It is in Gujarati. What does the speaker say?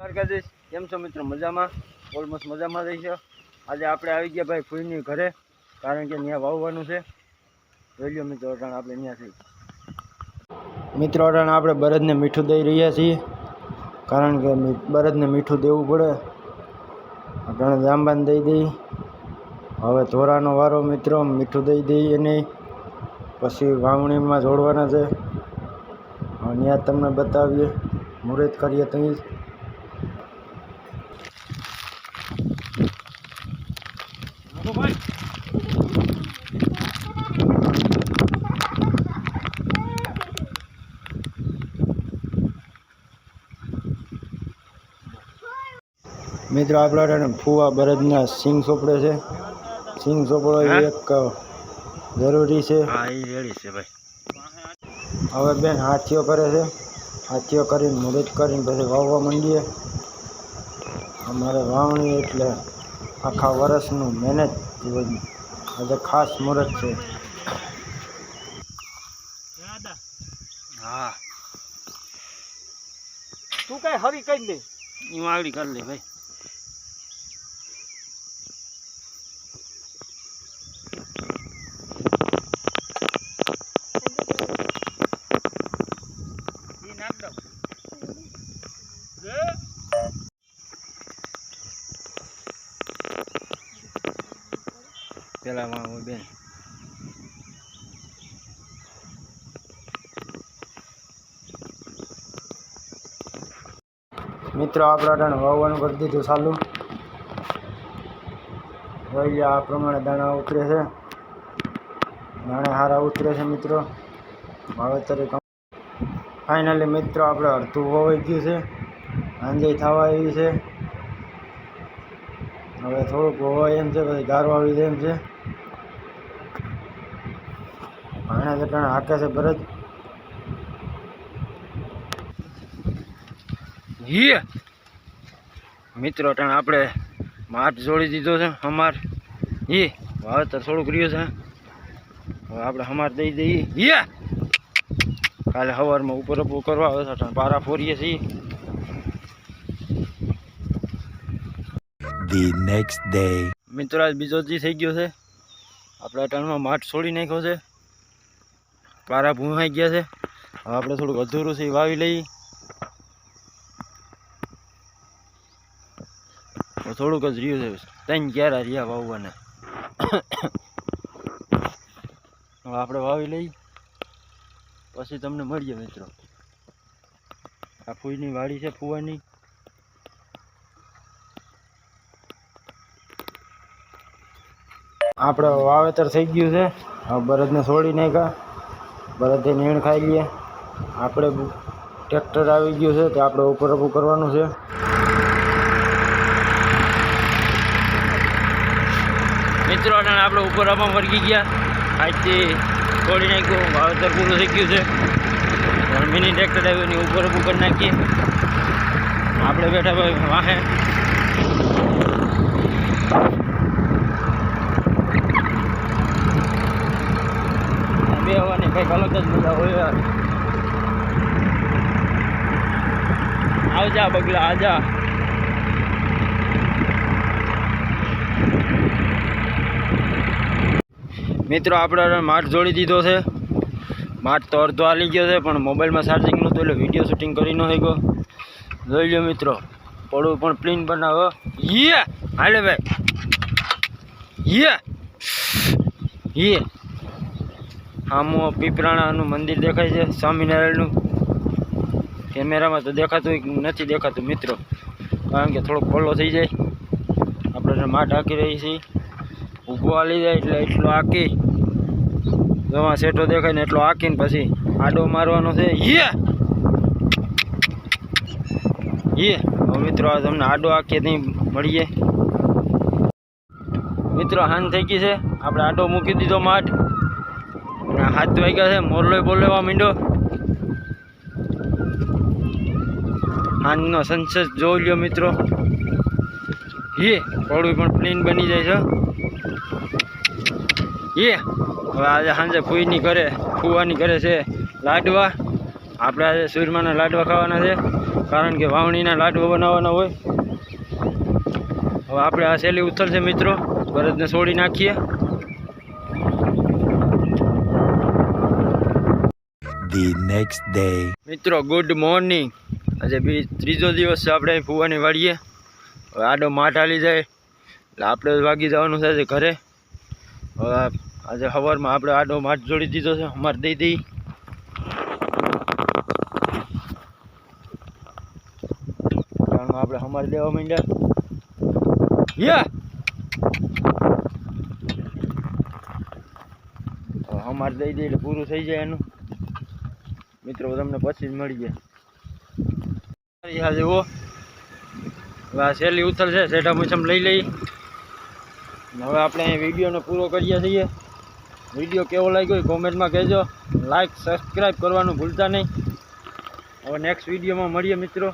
દ્વારકાધીશ કેમ છો મિત્રો? મજામાં? ઓલમોસ્ટ મજામાં રહી છે? આજે આપણે આવી ગયા ભાઈ ફૂઈની ઘરે, કારણ કે ત્યાં વાવવાનું છે. લો મિત્રો, અટાણ આપણે ત્યાંથી મિત્રો, અટાણ આપણે બળદને મીઠું દઈ રહ્યા છીએ, કારણ કે બળદને મીઠું દેવું પડે. અટાણે જાંબાને દઈ દઈ. હવે ધોરાનો વારો મિત્રો, મીઠું દઈ દઈએ નહીં પછી વાવણીમાં જોડવાના છે. ત્યાં તમને બતાવીએ. મુહૂર્ત કરીએ ત્યાં મિત્રો આપણા ફૂવા ફુવા બળદના સિંગ સોપડે છે. સિંગ સોપડો એક જરૂરી છે. હવે બેન હાથીઓ કરે છે. હાથીઓ કરીને મદદ કરીને પછી વાવવા માંડીએ. અમારે વાવણી એટલે આખા વર્ષનું મહેનત આજે ખાસ મુહૂર્ત છે. હા. તું કઈ હરી કઈ દે. એ વાગડી કરી લે ભાઈ. પેલા માં બેન. મિત્રો, આપણે અટાણે વાવવાનું કરી દીધું ચાલુ. લો આ પ્રમાણે દાણા ઉતરે છે. દાણા સારા ઉતરે છે, મિત્રો. વાવેતરે ફાઇનલી મિત્રો, આપણે અડધું વવાઈ ગયું છે. સાંજે થવા આવી છે. હવે થોડુંક વવાય એમ છે, પછી ગારો આવી જાય એમ છે. ભાણા જટાણે હાકે છે ભરત. મિત્રો ટાણ આપણે માટ જોડી દીધો છે, હમાર. ઈ વાવેતર થોડુંક રહ્યું છે. હવે આપણે હમાર દઈ દઈએ. યે કાલે સવારમાં ઉપર ઉપર કરવા આવે છે પારા ફોરીએ છીએ. The નેક્સ્ટ ડે મિત્રો, આજ બીજો દી થઈ ગયો છે, આપણે અટાણમાં માટ છોડી નાખ્યો છે. પારા ભૂંહાઈ ગયા છે. હવે આપણે થોડુંક અધૂરું છે વાવી લઈએ. થોડુંક જ રહ્યું છે. ત્રણ ક્યારા રહ્યા વાવવાના. હવે આપણે વાવી લઈ પછી તમને મળીએ મિત્રો. આ ફૂઈની વાડી છે, ફૂવાની. આપણે વાવેતર થઈ ગયું છે. હવે બળદને છોડી નાખ્યા. બળદે નીણ ખાઈ લઈએ આપણે ટ્રેક્ટર આવી ગયું છે તો આપણે ઉપર ઉભું કરવાનું છે. મિત્રો અટાણે આપણે ઉપર આમાં વર્ગી ગયા. આજથી તોડી નાખ્યું. વાવેતર પૂરું થઈ ગયું છે. પણ મિની ટ્રેક્ટર આવ્યું એની ઉપર ઊભું કરી નાખીએ. આપણે બેઠા ભાઈ વાહે. કંઈક અલગ જ મજા હોય આવજા બગલા આજા મિત્રો, આપણે હવે જોડી દીધો છે. માટ તો અડધો હાલી ગયો છે, પણ મોબાઈલમાં ચાર્જિંગ નહોતું એટલે વીડિયો શૂટિંગ કરી ન ગયો જોઈ લો મિત્રો પડું પણ પ્લીન બનાવો. યે! હાલે ભાઈ. યે! યે! આમો પીપરાણાનું મંદિર દેખાય છે, સ્વામિનારાયણનું. કેમેરામાં તો દેખાતું નથી દેખાતું, મિત્રો. કારણ કે થોડોક પલ્લો થઈ જાય. આપણે માટ હાંકી રહી છીએ. ઊભો હાલી જાય એટલે એટલો હાંકી. જમા સેટો દેખાય ને એટલો હાંકીને પછી આડો મારવાનો છે. યે! યે! હવે મિત્રો, આ તમને આડો હાંકીએ નહીં મળીએ. મિત્રો હાન થઈ ગઈ છે. આપણે આડો મૂકી દીધો માઠ અને હાથ ગયા છે. મોરલો બોલવા માંડ્યો હાનનો સનસેટ જોઈ લ્યો મિત્રો. યે પડું પણ પ્લેન બની જાય છે. એ હવે આજે સાંજે ફૂઈની ઘરે, ફૂવાની ઘરે છે લાડવા. આપણે આજે સૂરમાના લાડવા ખાવાના છે, કારણ કે વાવણીના લાડવા બનાવવાના હોય. હવે આપણે આ સહેલી છે મિત્રો. ભરતને છોડી નાખીએ. The નેક્સ્ટ ડે મિત્રો ગુડ મોર્નિંગ આજે બી ત્રીજો દિવસ છે આપણે અહીં વાળીએ. આડો માઠ હાલી જાય. એટલે આપણે વાગી જવાનું છે ઘરે. હવે આજે સવારમાં આપણે આડો માઠ જોડી દીધો છે, અમારે દઈ દઈ. આપણે અમારે દેવા માંડ્યા. યા! અમારે દઈ દઈ એટલે પૂરું થઈ જાય એનું. મિત્રો, તમને પછી જ મળી ગયા જુઓ. આ સહેલી ઉથલ છે સેઠા મુસમ લઈ લઈ. હવે આપણે અહીં વિડીયોને પૂરો કરીએ છીએ. વીડિયો કેવો લાગ્યો કોમેન્ટમાં કહેજો. લાઈક સબસ્ક્રાઈબ કરવાનું ભૂલતા નહીં. હવે નેક્સ્ટ વિડીયોમાં મળીએ મિત્રો.